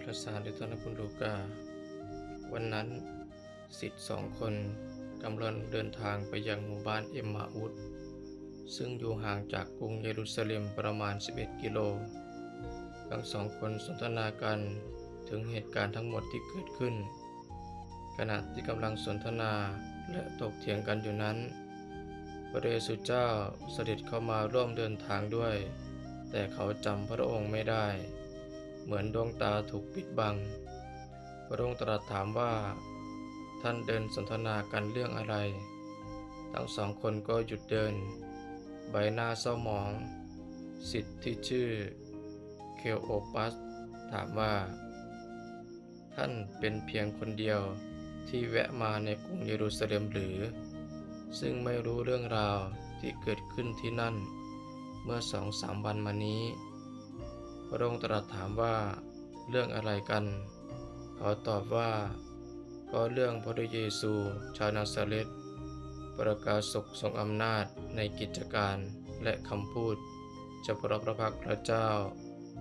วัตสารหรือตอนคุณลูกา วันนั้นสิทธิ์สองคนกำลังเดินทางไปยังหมู่บ้านเอ็มมาอุดซึ่งอยู่ห่างจากกรุงเยรูซาเล็มประมาณ 11 กิโล ทั้งสองคนสนทนากันถึงเหตุการณ์ทั้งหมดที่เกิดขึ้น ขณะที่กำลังสนทนาและตกเถียงกันอยู่นั้น พระเยซูเจ้าเสด็จเข้ามาร่วมเดินทางด้วย แต่เขาจำพระองค์ไม่ได้ เหมือนดวงตาถูกปิดบัง พระองค์ตรัสถามว่า ท่านเดินสนทนากันเรื่องอะไร ทั้งสองคนก็หยุดเดิน ใบหน้าเศร้าหมอง สิทธิ์ที่ชื่อ เคลโอปัส ถามว่า ท่านเป็นเพียงคนเดียวที่แวะมาในกรุงเยรูซาเล็มหรือ ซึ่งไม่รู้เรื่องราวที่เกิดขึ้นที่นั่น เมื่อสองสามวันมานี้ พระองค์ตรัสถามว่าเรื่องอะไรกัน เขาตอบว่า ก็เรื่องพระเยซูชาวนาซาเรตประกาศศกทรงอำนาจในกิจการและคำพูดเฉพาะพระพักตร์พระเจ้า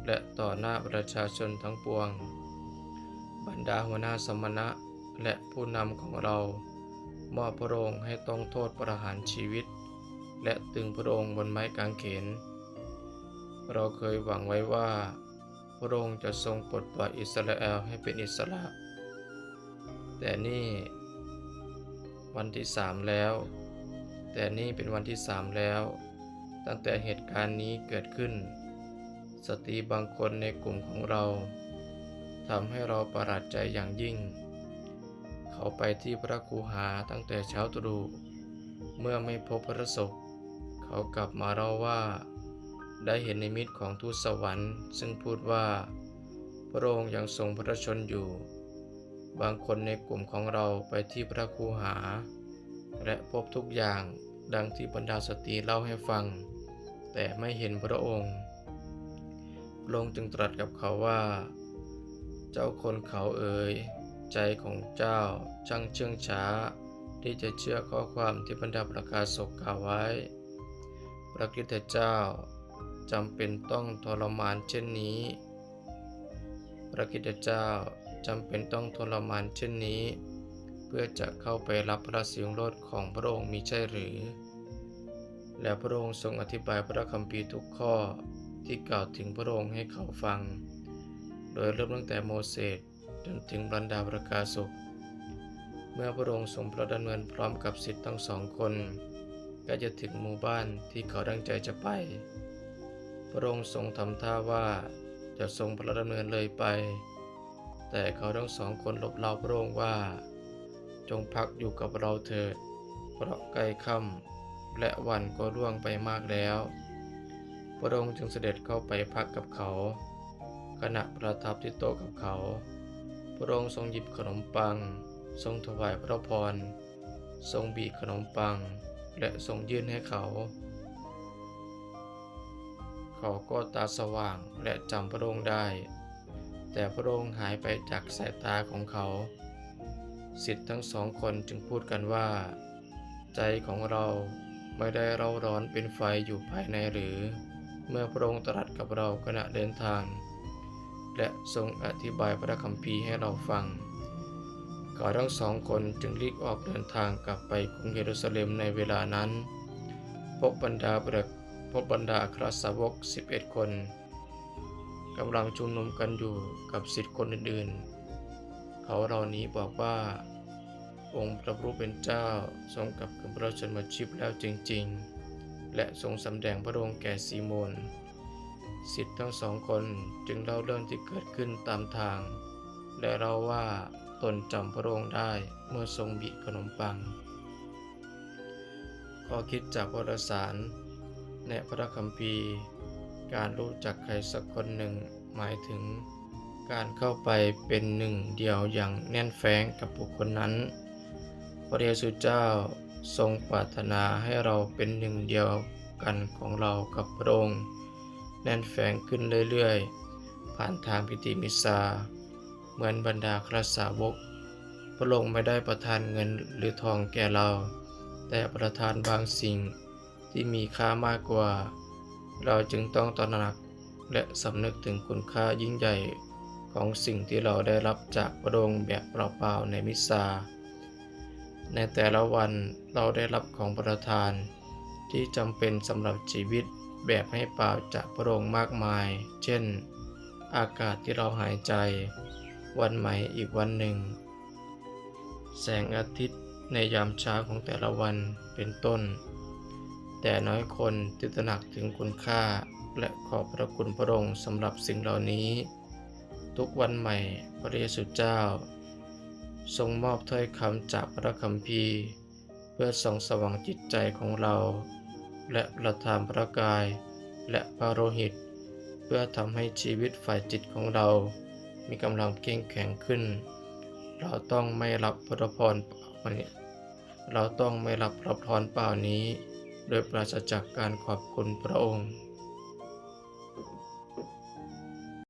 และต่อหน้าประชาชนทั้งปวง บรรดาหัวหน้าสมณะและผู้นำของเรา มอบพระองค์ให้ต้องโทษประหารชีวิต และตึงพระองค์บนไม้กางเขน เราเคยหวังไว้ว่าพระองค์จะทรงปลดปล่อยอิสราเอลให้เป็นอิสระ แต่นี่ วันที่สามแล้ว แต่นี่เป็นวันที่สามแล้ว ตั้งแต่เหตุการณ์นี้เกิดขึ้น สตรีบางคนในกลุ่มของเราทำให้เราประหลาดใจอย่างยิ่ง เขาไปที่พระคูหาตั้งแต่เช้าตรู่ เมื่อไม่พบพระศพ เขากลับมาเล่าว่า ได้เห็นนิมิตของทูตสวรรค์ ซึ่งพูดว่า พระองค์ยังทรงพระชนอยู่ บางคนในกลุ่มของเราไปที่พระคูหา และพบทุกอย่างดังที่บรรดาสตรีเล่าให้ฟัง แต่ไม่เห็นพระองค์พระองค์จึงตรัสกับเขาว่า เจ้าคนเขาเอ๋ยใจของเจ้าช่างเชื่องช้า ที่จะเชื่อข้อความที่บรรดาประกาศศกกล่าวไว้ พระคริสตเจ้า จำเป็นต้องทรมานเช่นนี้ พระคริสตเจ้าจำเป็นต้องทรมานเช่นนี้ เพื่อจะเข้าไปรับพระสิงโรดของพระองค์มีใช่หรือ และพระองค์ทรงอธิบายพระคัมภีร์ทุกข้อที่กล่าวถึงพระองค์ให้เขาฟัง โดยเริ่มตั้งแต่โมเสสจนถึงบรรดาประกาศกเมื่อพระองค์ทรงพระดำเนินพร้อมกับสิทธิ์ทั้งสองคน ก็จะถึงหมู่บ้านที่เขาตั้งใจจะไป พระองค์ทรงทำท่าว่าจะทรงพระดำเนินเลยไป แต่เขาทั้งสองคนลบเล่าพระองค์ว่า จงพักอยู่กับเราเถิด เพราะใกล้ค่ำและวันก็ล่วงไปมากแล้ว พระองค์จึงเสด็จเข้าไปพักกับเขา ขณะประทับที่โต๊ะกับเขา พระองค์ทรงหยิบขนมปัง ทรงถวายพระพร ทรงบีขนมปัง และทรงยื่นให้เขา เขาก็ตาสว่างและจำพระองค์ได้ แต่พระองค์หายไปจากสายตาของเขา สิทธิ์ทั้งสองคนจึงพูดกันว่า ใจของเราไม่ได้เร่าร้อนเป็นไฟอยู่ภายในหรือ เมื่อพระองค์ตรัสกับเราขณะเดินทาง และทรงอธิบายพระคัมภีร์ให้เราฟังเขาทั้งสองคนจึงรีบออกเดินทางกลับไปกรุงเยรูซาเล็มในเวลานั้น พบบรรดาเบรก พบบรรดาอัครสาวก 11 คนกำลังชุมนุมกันอยู่กับสิทธิ์คนอื่นๆ เขาเหล่านี้บอกว่า องค์พระผู้เป็นเจ้าทรงกับคืนพระชนมาชีพแล้วจริงๆ และทรงสำแดงพระองค์แก่ซีโมนสิทธิ์ทั้งสองคนจึงเล่าเรื่องที่เกิดขึ้นตามทาง และเล่าว่าตนจำพระองค์ได้เมื่อทรงบิขนมปัง ข้อคิดจากวารสาร ในพระคัมภีร์ การรู้จักใครสักคนหนึ่ง หมายถึงการเข้าไปเป็นหนึ่งเดียวอย่างแน่นแฟ้งกับบุคคลนั้น พระเยซูเจ้าทรงปรารถนาให้เราเป็นหนึ่งเดียวกันของเรากับพระองค์แน่นแฝงขึ้นเรื่อยๆ ผ่านทางพิธีมิสซา เหมือนบรรดาครสาวก พระองค์ไม่ได้ประทานเงินหรือทองแก่เรา แต่ประทานบางสิ่ง ที่มีค่ามากกว่า เราจึงต้องตระหนักและสำนึกถึงคุณค่ายิ่งใหญ่ของสิ่งที่เราได้รับจากพระองค์แบบเปล่าๆในมิสซา ในแต่ละวันเราได้รับของประทาน ที่จำเป็นสำหรับชีวิตแบบให้เปล่าจากพระองค์มากมาย เช่น อากาศที่เราหายใจ วันใหม่อีกวันหนึ่ง แสงอาทิตย์ในยามเช้าของแต่ละวันเป็นต้น แต่น้อยคนที่ตระหนักถึงคุณค่า และขอบพระคุณพระองค์สำหรับสิ่งเหล่านี้ ทุกวันใหม่พระเยซูเจ้า ทรงมอบถ้อยคำจากพระคัมภีร์ เพื่อส่องสว่างจิตใจของเรา และประทานพระกาย และพระโลหิต เพื่อทำให้ชีวิตฝ่ายจิตของเรา มีกำลังเข้มแข็งขึ้น เราต้องไม่รับพระพรเปล่านี้เราต้องไม่รับพระพรเปล่านี้ โดยปราศจากการขอบคุณพระองค์